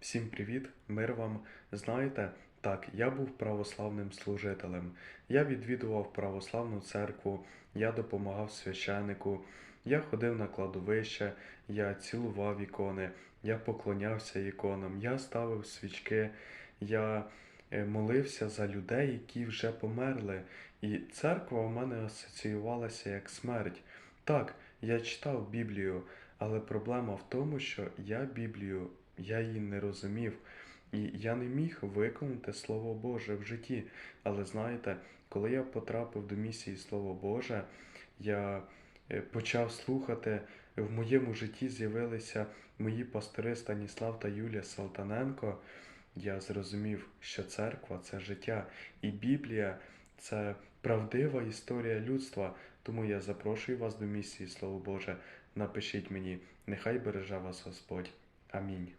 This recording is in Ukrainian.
Всім привіт, мир вам. Знаєте, так, я був православним служителем. Я відвідував православну церкву, я допомагав священику, я ходив на кладовище, я цілував ікони, я поклонявся іконам, я ставив свічки, я е, молився за людей, які вже померли. І церква у мене асоціювалася як смерть. Так, я читав Біблію, але проблема в тому, що я Біблію, я її не розумів. І я не міг виконати Слово Боже в житті. Але знаєте, коли я потрапив до місії Слово Боже, я е, почав слухати, в моєму житті з'явилися мої пастори Станіслав та Юлія Салтаненко. Я зрозумів, що церква це життя, і Біблія це правдива історія людства. Тому я запрошую вас до місії Слово Боже. Напишіть мені, нехай береже вас Господь. Амінь.